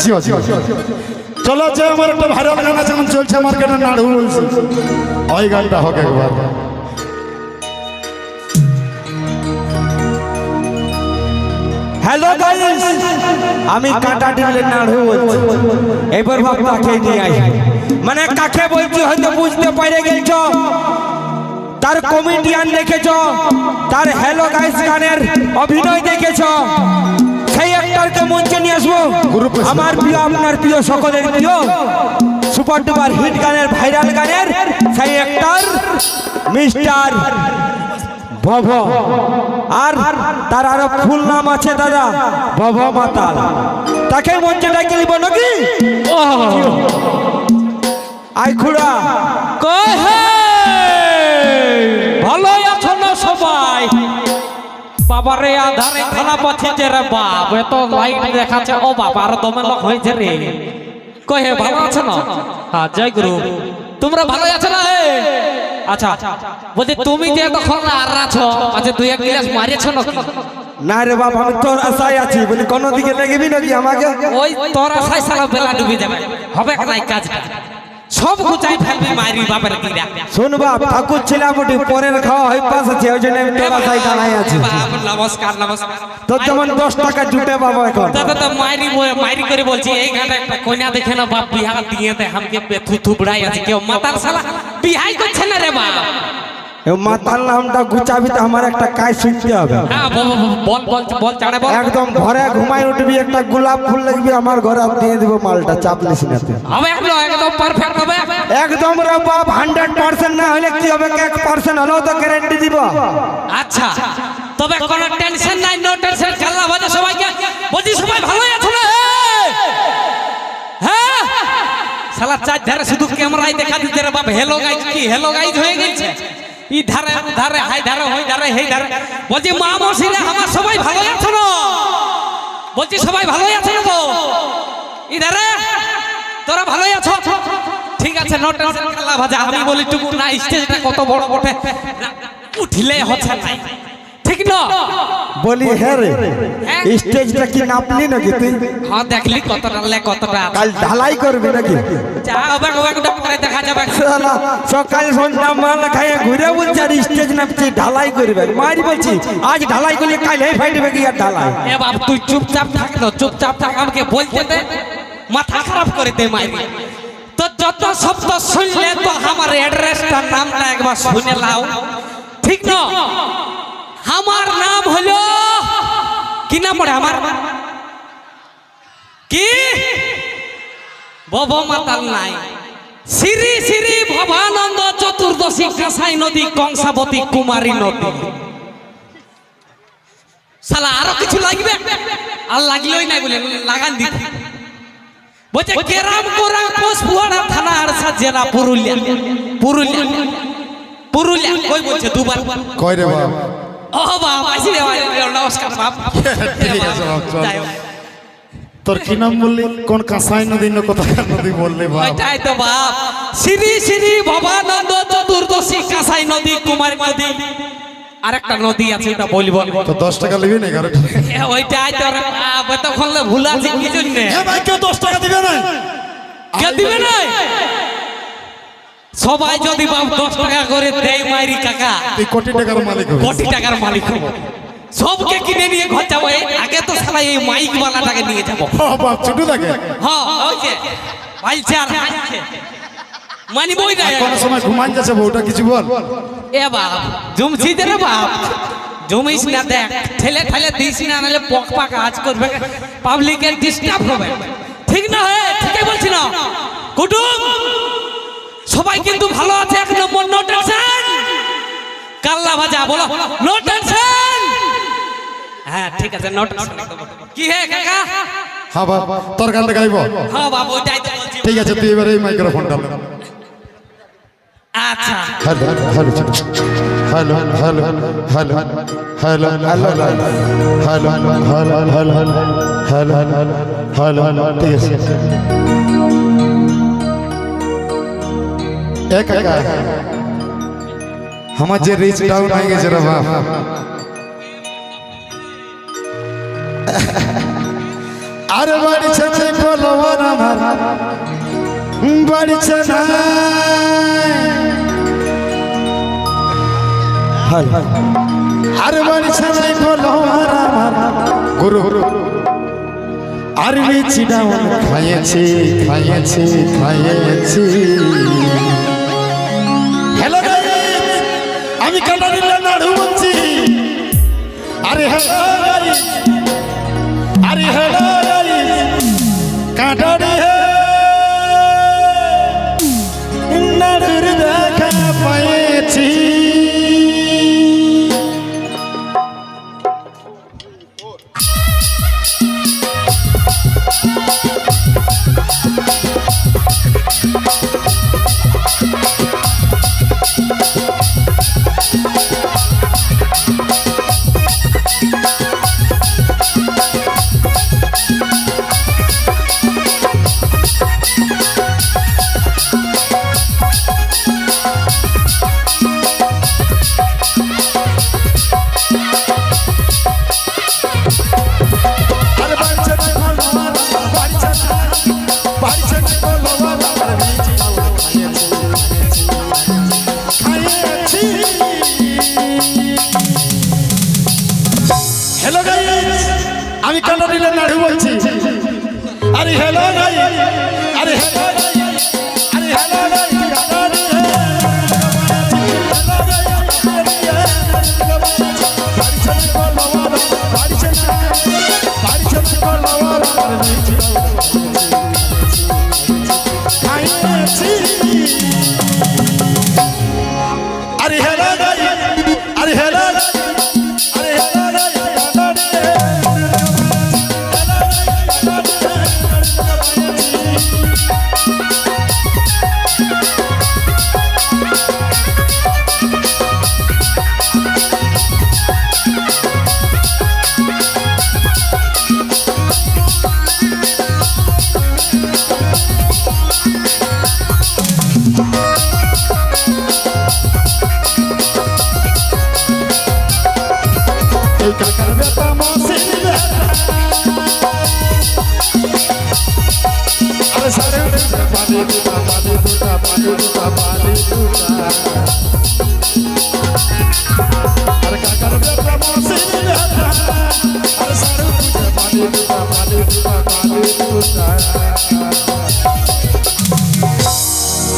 জিও জিও চলো যে আমার একটা ভাইরাল গান আছে, এখন চলছে মার্কেটে নাড়ু বলছি। ওই গানটা হোক একবার। হ্যালো গাইস আমি কাটা ডিলে নাড়ু বলছি। এবার ভাব কাকে নিয়ে আই মানে কাকে বলছি হয়তো বুঝতে পারে গেছ। তার কমেডিয়ান দেখেছ। তার হ্যালো গাইস গানের অভিনয় দেখেছ। সেই অ্যাক্টরকে মঞ্চে নিয়ে আসব? আমার প্রিয় আপনার প্রিয় সকলের প্রিয় সুপার ডুপার হিট গানের ভাইরাল গানের সেই অ্যাক্টর মিস্টার ভব আর তার আরও ফুল নাম আছে দাদা ভব মাতাল। তাকে মঞ্চে ডাকে নিব নাকি? আই খুড়া কই বাবারে আধারে খারাপ আছে যে রে বাপ এত লাইট দেখাচ্ছে ও বাবা আর দমে লোক হয়েছে রে। কই হে ভালো আছো না? হ্যাঁ জয় গুরু। তোমরা ভালো আছো না হে? আচ্ছা বলছি তুমি যে তখন আর আছো আচ্ছা দুই এক গ্লাস মারিয়েছো না না রে বাপ আমি তোর আশায় আছি বলি কোনো দিকে লেগেবি নাকি আমাকে? ওই তোর আশায় সারা বেলা ডুবে যাবে। হবে নাই কাজটা। সব গুচাই ফেলবি মারি বাপের কিরা। শুন বাপ ঠাকুর ছিলাম বটি পরের খাওয়া হয় পাশ আছে ওই জন্য তোর আশায় দাঁড়াই আছে। নমস্কার নমস্কার। তো যেমন দশ টাকা জুটে বাবা এখন। দাদা তো মারি মাইরি করে বলছি এই গানটা একটা কন্যা দেখে না বাপ বিহা দিয়ে তে আমাকে থু থুবড়াই আছে কেউ মাতার শালা বিহাই করছে না রে বাপ। এ মাতাল নামটা গুচাবি তো আমার একটা কাজ শিখতে হবে। হ্যাঁ একদম ঘরে ঘুমাই উঠবি একটা গোলাপ ফুল লাগবি আমার ঘরে দিয়ে দিব মালটা চাপ নিস না একদম একদম পারফেক্ট হবে। একদম রে বাপ হান্ড্রেড পার্সেন্ট না হলে কি হবে? এক পার্সেন্ট হলেও তো গ্যারেন্টি দিব। আচ্ছা তবে কোনো টেনশন নাই নো টেনশন খেলা বাজে সবাইকে। বলছি সবাই ভালোই আছো না? হ্যাঁ? শালা চার ধারে শুধু ক্যামেরায় দেখা দিতে রে বাপ হেলো গাইজ কি হেলো গাইজ হয়ে গেছে? ই ধারে ও ধারে হাই ধারে হই ধারে হেই ধারে বলছি, মা মসিরা, আমার সবাই ভালো আছো না বলছি, সবাই ভালোই আছো না তো? ই ধারে তোরা ভালোই আছো? ঠিক আছে নো টেনশন খেলা ভাজা। আমি বলি, টুকু না স্টেজটা কত বড় বটে। উঠলে হচ্ছে নাই ঠিক না? বলি হ্যাঁ রে স্টেজটা কি নাপলি নাকি তুই? হ্যাঁ দেখলি কতটা লে কতটা। কাল ঢালাই করবি নাকি? যা হবে হবে একটা পরে দেখা যাবে। শালা, সকাল সন্ধ্যা মাল খাইয়ে ঘুরে বলছে আর স্টেজ নাপছি ঢালাই করবে। মারি বলছি আজ ঢালাই করলে কাল হে ফাইটবে কি আর ঢালাই? এ বাপ তুই চুপচাপ থাক তো চুপচাপ থাক আমাকে বলতে দে। মাথা খারাপ করে দে মাইরি তো যত শব্দ শুনলে তো আমার অ্যাড্রেসটার নামটা একবার শুনে লাও ঠিক না। আমার নাম পড়ে আমার? কি? ভব মাতাল নাই। শ্রী শ্রী ভবানন্দ চতুর্দশী কাঁসাই নদী, কংসাবতী কুমারী নদী। শালা, আরও কিছু লাগবে? আর লাগলেই নাই বলে লাগান দিতে। বলছে, কেরাম কোরা কোসপুয়াড়া থানা আরসা জেলা পুরুলিয়া। পুরুলিয়া। পুরুলিয়া। কই বলছে, দুবার? কয় রে বাপ? ও আসি রে ভাই, নমস্কার বাপ ঠিক আছে। তোর কি নাম বললি কোন কাঁসাই নদী না কোথাকার নদী বললি বাপ ওইটাই তো বাপ শ্রী শ্রী ভবানন্দ চতুর্দশী কাঁসাই নদী কুমারী নদী আরেকটা নদী আছে ওটা বলব তো দশ টাকা নিবি না এগারো এ, ওইটাই তো এতক্ষণ ভুল আছে কি জন্য ভাই কেউ দশ টাকা দিবে না কে দিবে না সবাই যদি বাপ দশ টাকা করে দেয় মাইরি কাকা তুই কোটি টাকার মালিক হবি। কোটি টাকার মালিক হব। সবকে কিনে নিয়ে ঘর যাব আগে তো সালা এই মাইক বালাটাকে নিয়ে যাব। বাপ ছোট থাকে হ্যাঁ ওই যে হাসছে। মানিবই না কোন সময় ঘুমান যাচ্ছে বউটা কিছু বল। এ বাপ জমছি দে রে বাপ। জমিস না দেখ ঠেলে ঠেলে দিস না নাহলে পক পাক আজ করবে। পাবলিকের ডিস্টার্ব হবে। ঠিক না হে? ঠিকই বলছি না। কুটুম! সবাই কিন্তু ভালো আছে এক নম্বর নো টেনশন কাল্লা ভাজা বলো নো টেনশন হ্যাঁ ঠিক আছে নো টেনশন কি হে কাকা হ্যাঁ বাপ তোর গানটা গাইব হ্যাঁ বাবু ওইটাই তো বলছি ঠিক আছে তুই এবার এই মাইক্রোফোনটা। আচ্ছা hello hello hello hello hello hello hello hello hello hello hello hello hello ঠিক আছে এ কাকা আমার যে রিচ ডাউন হয়ে গেছে রে বাপ। আরে বাড়ি ছেড়ে কলম বাড়ছে না আর বাড়ছে না আমার গুরু। আর লিচি ডাউন খাইয়েছি খাইয়েছি খাইয়েছি আরে হ্যালো কাটা হ্যালো গাইস আমি কান্না দিলে নাড়ু বলছি। আরে হ্যালো গাইস আরে হ্যালো আরে হ্যালো গাইস কান্না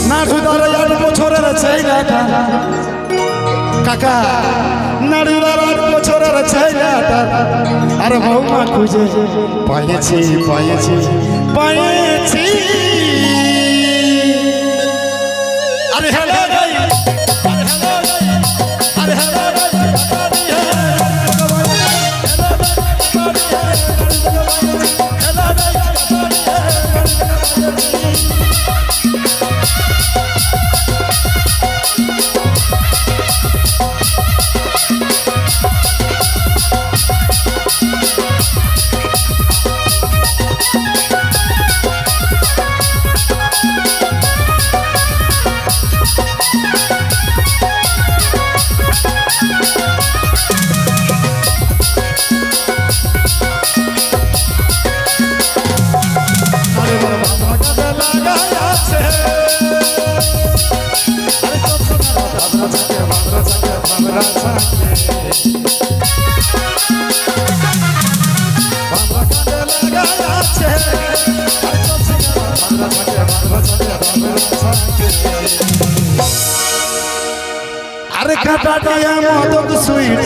না ধুদার আট বছরের ছেলেটা কাকা নাড়ুদার আট বছরের ছেলেটা আর বৌমা খুঁজে বাবরা থাকে লাগাইছে আরে তো সোনা বাবরা থাকে বাবরা থাকে বাবরা থাকে আরে কাটা মদক সুইট